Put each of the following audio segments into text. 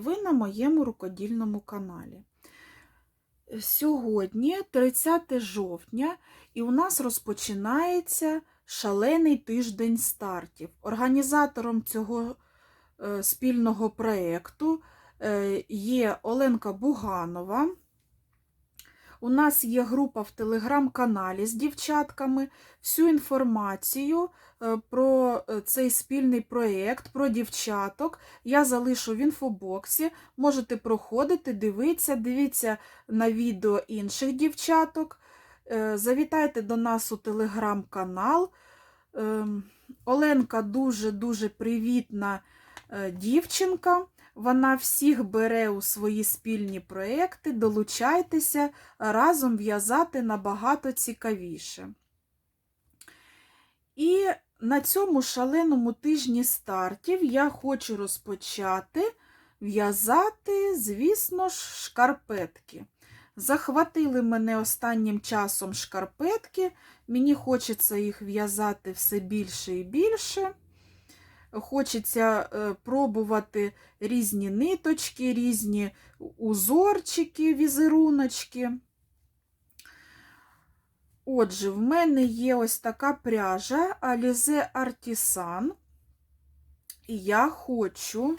Ви на моєму рукодільному каналі. Сьогодні 30 жовтня, і у нас розпочинається шалений тиждень стартів. Організатором цього е, спільного проєкту е, є Оленка Буганова. У нас є група в телеграм-каналі з дівчатками. Всю інформацію е, про е, цей спільний проєкт, про дівчаток я залишу в інфобоксі. Можете проходити, дивитися, дивіться на відео інших дівчаток. Е, Завітайте до нас у телеграм-канал. Ем, Оленка дуже-дуже привітна дівчинка. Вона всіх бере у свої спільні проекти, долучайтеся, разом в'язати набагато цікавіше. І на цьому шаленому тижні стартів я хочу розпочати в'язати, звісно ж, шкарпетки. Захватили мене останнім часом шкарпетки, мені хочеться їх в'язати все більше і більше. Хочеться е, пробувати різні ниточки, різні узорчики, візеруночки. Отже, в мене є ось така пряжа Alize Artisan. І я хочу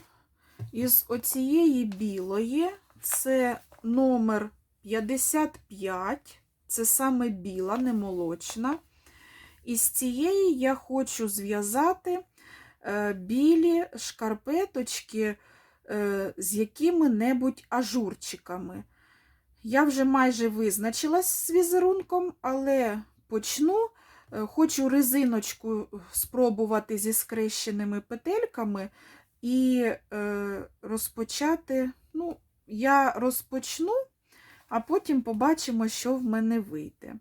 із оцієї білої, це номер 55, це саме біла, не молочна. І з цієї я хочу зв'язати білі шкарпеточки е, з якими-небудь ажурчиками. Я вже майже визначилась з візерунком, але почну. Е, Хочу резиночку спробувати зі скрещеними петельками і е, розпочати. Ну, я розпочну, а потім побачимо, що в мене вийде.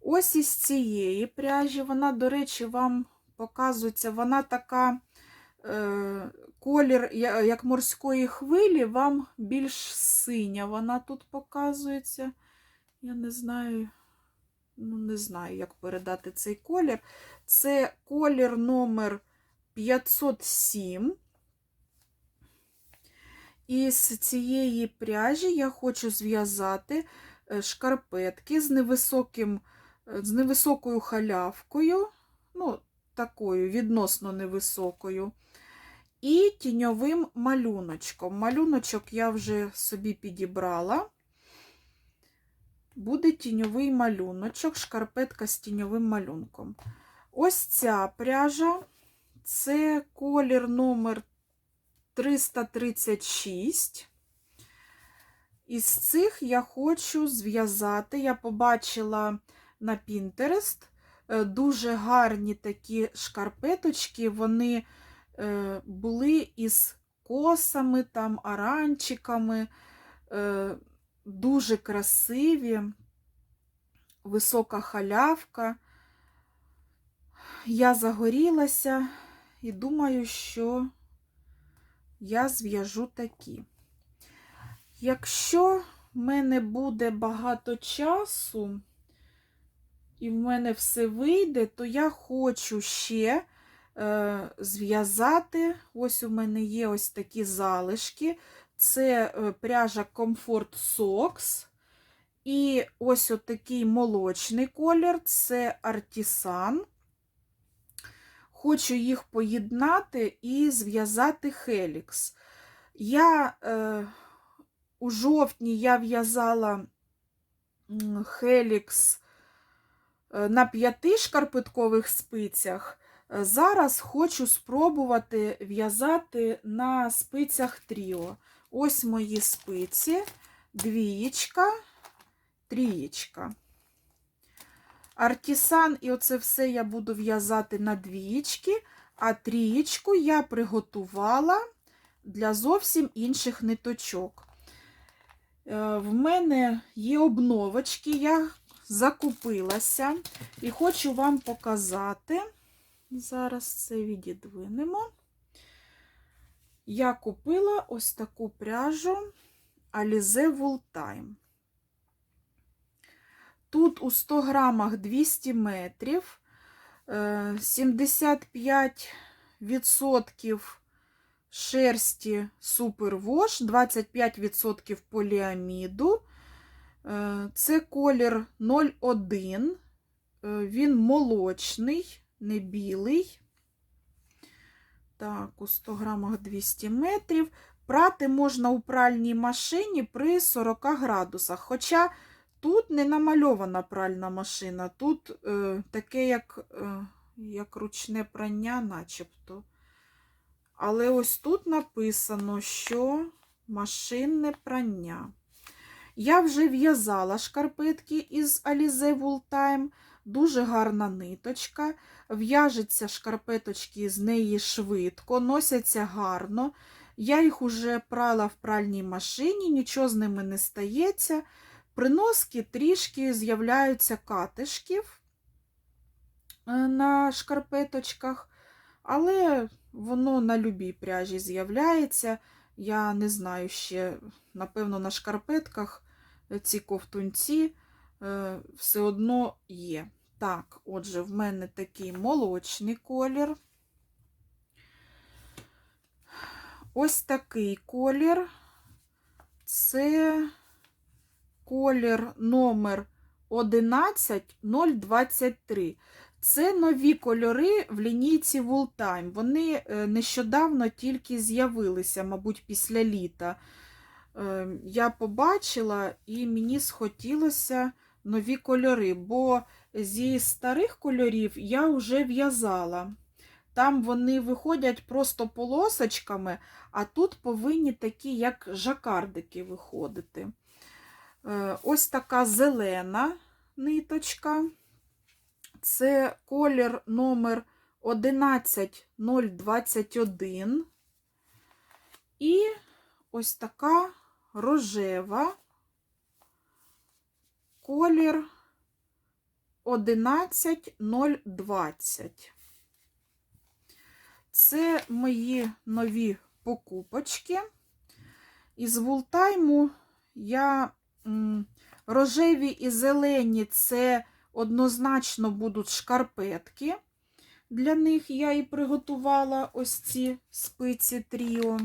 Ось із цієї пряжі, вона, до речі, вам показується, вона така е, колір, як морської хвилі, вам більш синя вона тут показується. Я не знаю, ну, не знаю, як передати цей колір. Це колір номер 507. І з цієї пряжі я хочу зв'язати е, шкарпетки з невисоким, е, з невисокою халявкою, ну, такою відносно невисокою, і тіньовим малюночком. Малюночок я вже собі підібрала. Буде тіньовий малюночок, шкарпетка з тіньовим малюнком. Ось ця пряжа, це колір номер 336. Із цих я хочу зв'язати, я побачила на е, дуже гарні такі шкарпеточки, вони е, були із косами, там, аранчиками, е, дуже красиві, висока халявка. Я загорілася і думаю, що я зв'яжу такі. Якщо в мене буде багато часу, і в мене все вийде, то я хочу ще е, зв'язати. Ось у мене є ось такі залишки. Це е, пряжа Comfort Socks. І ось отакий молочний колір це Artisan. Хочу їх поєднати і зв'язати хелікс. Я е, у жовтні я в'язала хелікс на п'яти шкарпеткових спицях. Е, Зараз хочу спробувати в'язати на спицях тріо. Ось мої спиці, двієчка, трієчка. Артісан, і оце все я буду в'язати на двієчки, а трієчку я приготувала для зовсім інших ниточок. Е, В мене є обновочки, я закупилася і хочу вам показати. Зараз це відідвинемо. Я купила ось таку пряжу Alize Wool Time. Тут у 100 грамах 200 метрів, е, 75% шерсті Супервош, 25% поліаміду. Е, Це колір 01. Е, Він молочний, не білий. Так, у 100 грамах 200 метрів. Прати можна у пральній машині при 40 градусах. Хоча тут не намальована пральна машина, тут е, таке, як, е, як ручне прання, начебто. Але ось тут написано, що машинне прання. Я вже в'язала шкарпетки із Alize Wooltime. Дуже гарна ниточка. В'яжеться шкарпеточки з неї швидко, носяться гарно. Я їх уже прала в пральній машині, нічого з ними не стається. При носки трішки з'являються катишків е, на шкарпеточках, але воно на любій пряжі з'являється. Я не знаю ще, напевно, на шкарпетках ці ковтунці е, все одно є. Так, отже, в мене такий молочний колір. Ось такий колір. Це колір номер 11023. Це нові кольори в лінійці Wooltime. Вони е, нещодавно тільки з'явилися, мабуть, після літа. Е, Я побачила і мені схотілося нові кольори, бо зі старих кольорів я вже в'язала. Там вони виходять просто полосочками, а тут повинні такі, як жакардики, виходити. Е, Ось така зелена ниточка. Це колір номер 11021. І ось така рожева колір 11020. Це мої нові покупочки. Із вултайму я рожеві і зелені це однозначно будуть шкарпетки. Для них я і приготувала ось ці спиці тріо.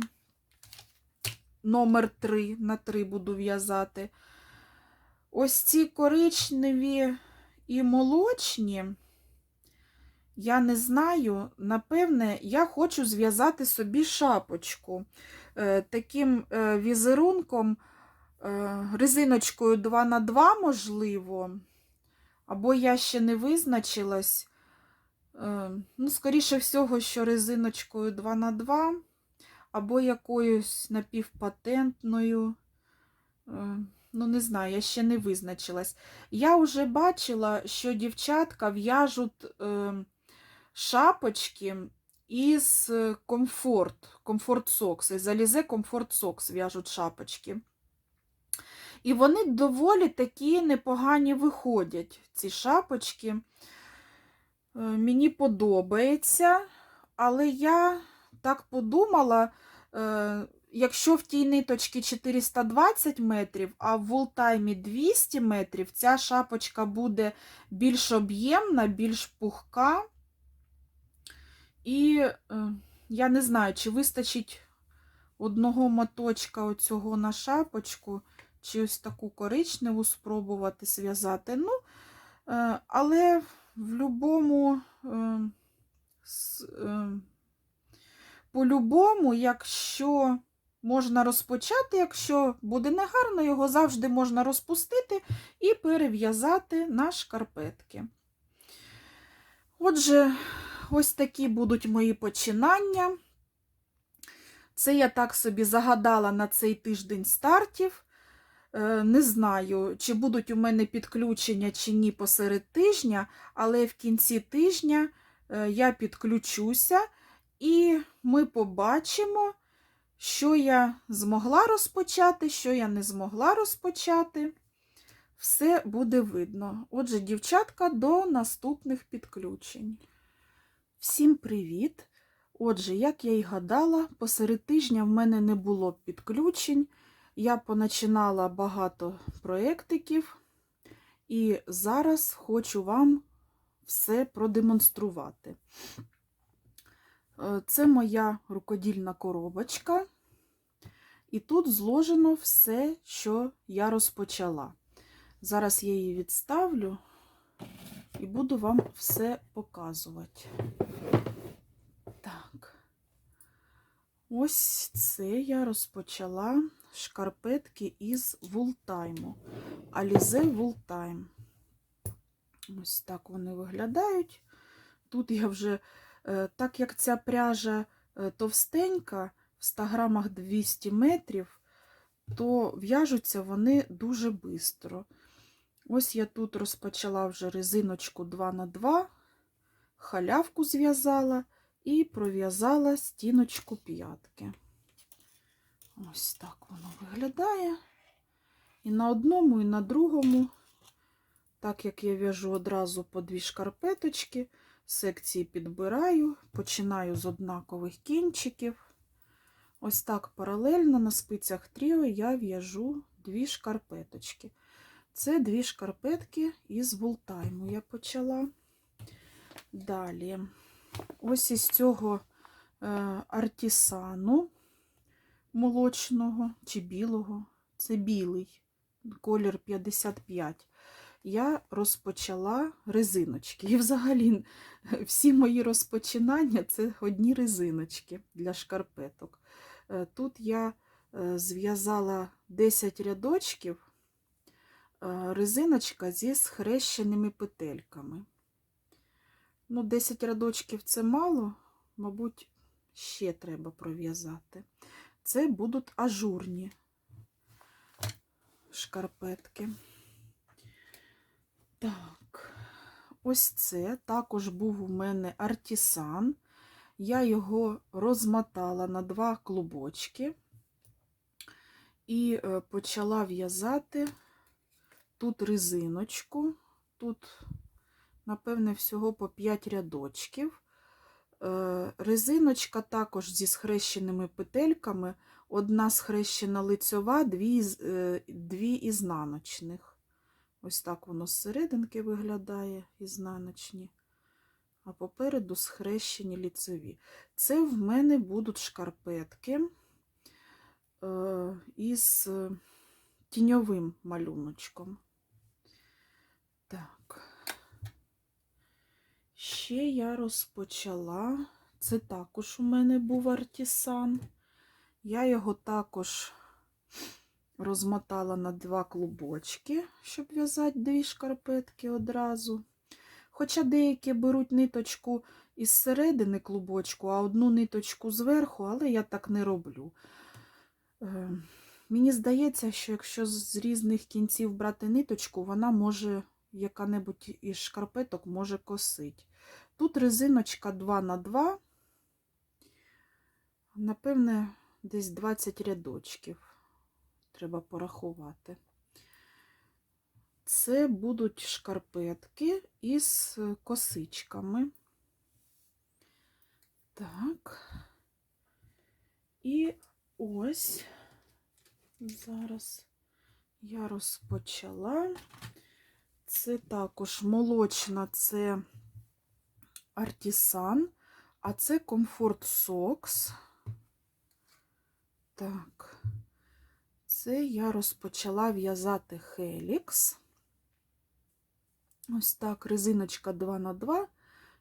Номер 3 на 3 буду в'язати. Ось ці коричневі і молочні. Я не знаю, напевне, я хочу зв'язати собі шапочку е, таким е, візерунком, е, резиночкою 2 на 2 можливо. Або я ще не визначилась. Е, ну, скоріше всього, що резиночкою 2 на 2 або якоюсь напівпатентною. Е, Ну, не знаю, я ще не визначилась. Я вже бачила, що дівчатка в'яжуть е, шапочки із комфорт, комфорт сокс, із Alize комфорт сокс в'яжуть шапочки. І вони доволі такі непогані виходять, ці шапочки. Е, Мені подобається, але я так подумала, е, якщо в тій ниточці 420 метрів, а в вултаймі 200 метрів, ця шапочка буде більш об'ємна, більш пухка. І е, я не знаю, чи вистачить одного моточка оцього на шапочку, чи ось таку коричневу спробувати зв'язати. Ну, е, але в любому, е, е, по-любому, якщо можна розпочати, якщо буде негарно, його завжди можна розпустити і перев'язати на шкарпетки. Отже, ось такі будуть мої починання. Це я так собі загадала на цей тиждень стартів. Е, Не знаю, чи будуть у мене підключення чи ні посеред тижня, але в кінці тижня е, я підключуся і ми побачимо, що я змогла розпочати, що я не змогла розпочати. Все буде видно. Отже, дівчатка, до наступних підключень. Всім привіт! Отже, як я й гадала, посеред тижня в мене не було підключень. Я поначинала багато проєктиків, і зараз хочу вам все продемонструвати. Е, Це моя рукодільна коробочка. І тут зложено все, що я розпочала. Зараз я її відставлю і буду вам все показувати. Так. Ось це я розпочала шкарпетки із вултайму. Alize Вултайм. Ось так вони виглядають. Тут я вже, е, так як ця пряжа е, товстенька, в 100 грамах 200 метрів, то в'яжуться вони дуже швидко. Ось я тут розпочала вже резиночку 2х2, халявку зв'язала і пров'язала стіночку п'ятки. Ось так воно виглядає. І на одному, і на другому, так як я в'яжу одразу по дві шкарпеточки, секції підбираю, починаю з однакових кінчиків. Ось так паралельно на спицях тріо я в'яжу дві шкарпеточки. Це дві шкарпетки із вултайму я почала. Далі, ось із цього е, артісану молочного чи білого, це білий, колір 55. Я розпочала резиночки. І взагалі всі мої розпочинання це одні резиночки для шкарпеток. Е, Тут я е, зв'язала 10 рядочків, е, резиночка зі схрещеними петельками. Ну, 10 рядочків це мало, мабуть, ще треба пров'язати. Це будуть ажурні шкарпетки. Так, ось це також був у мене артісан. Я його розмотала на два клубочки і е, почала в'язати тут резиночку, тут, напевне, всього по 5 рядочків. Е, Резиночка також зі схрещеними петельками, одна схрещена лицьова, дві, е, дві ізнаночних. Ось так воно з серединки виглядає, ізнаночні. А попереду схрещені ліцеві. Це в мене будуть шкарпетки е, із тіньовим малюночком. Так. Ще я розпочала. Це також у мене був артісан. Я його також розмотала на два клубочки, щоб в'язати дві шкарпетки одразу. Хоча деякі беруть ниточку із середини клубочку, а одну ниточку зверху, але я так не роблю. Е, Мені здається, що якщо з різних кінців брати ниточку, вона може яка-небудь із шкарпеток може косить. Тут резиночка 2 на 2 напевне, десь 20 рядочків. Треба порахувати. Це будуть шкарпетки із косичками. Так. І ось зараз я розпочала. Це також молочна, це артісан, а це комфорт сокс. Так, це я розпочала в'язати хелікс. Ось так, резиночка 2 на 2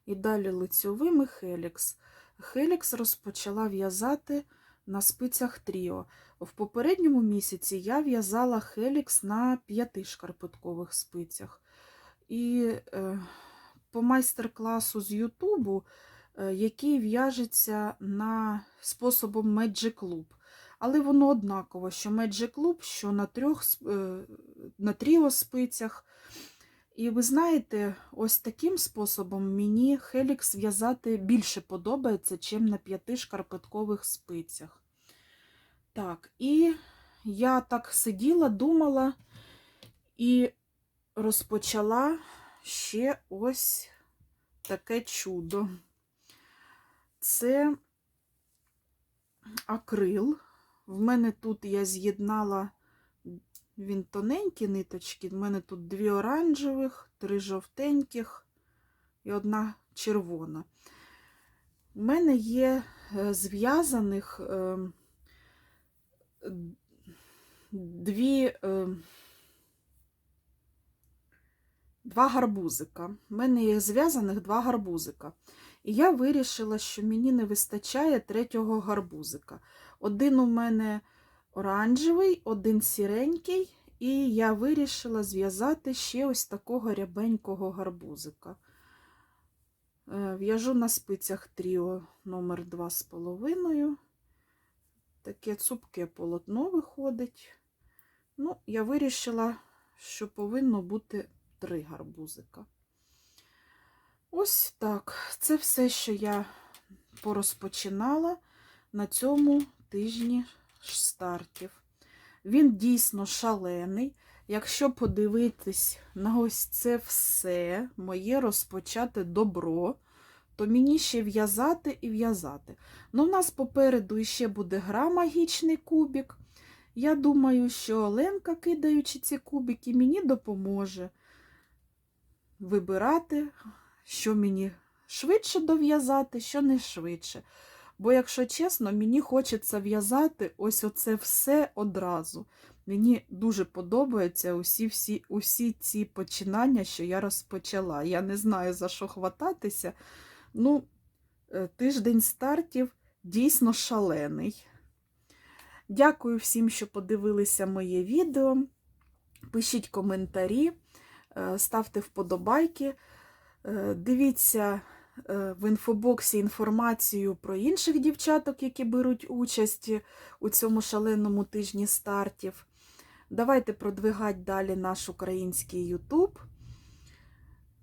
і далі лицьовими хелікс. Хелікс розпочала в'язати на спицях тріо. В попередньому місяці я в'язала хелікс на п'яти шкарпеткових спицях. І е, по майстер-класу з Ютубу, е, який в'яжеться на способом Magic Loop. Але воно однаково, що Magic Loop, що на трьох е, на тріо спицях. І ви знаєте, ось таким способом мені хелікс в'язати більше подобається, чим на п'яти шкарпеткових спицях. Так, і я так сиділа, думала і розпочала ще ось таке чудо. Це акрил. В мене тут я з'єднала він тоненькі ниточки. В мене тут дві оранжевих, три жовтеньких і одна червона. У мене є е, зв'язаних е, дві, е, два гарбузика. У мене є зв'язаних два гарбузика. І я вирішила, що мені не вистачає третього гарбузика. Один у мене оранжевий, один сіренький, і я вирішила зв'язати ще ось такого рябенького гарбузика. Е, В'яжу на спицях тріо номер 2,5. Таке цупке полотно виходить. Ну, я вирішила, що повинно бути три гарбузика. Ось так. Це все, що я порозпочинала на цьому тижні стартів. Він дійсно шалений. Якщо подивитись на ось це все, моє розпочати добро, то мені ще в'язати і в'язати. Ну, в нас попереду ще буде гра магічний кубик. Я думаю, що Оленка, кидаючи ці кубики, мені допоможе вибирати, що мені швидше дов'язати, що не швидше. Бо, якщо чесно, мені хочеться в'язати ось оце все одразу. Мені дуже подобаються усі, всі, усі ці починання, що я розпочала. Я не знаю, за що хвататися. Ну, е, тиждень стартів дійсно шалений. Дякую всім, що подивилися моє відео. Пишіть коментарі, ставте вподобайки. Е, Дивіться е, в інфобоксі інформацію про інших дівчаток, які беруть участь у цьому шаленому тижні стартів. Давайте продвигати далі наш український YouTube.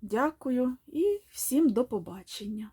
Дякую і всім до побачення!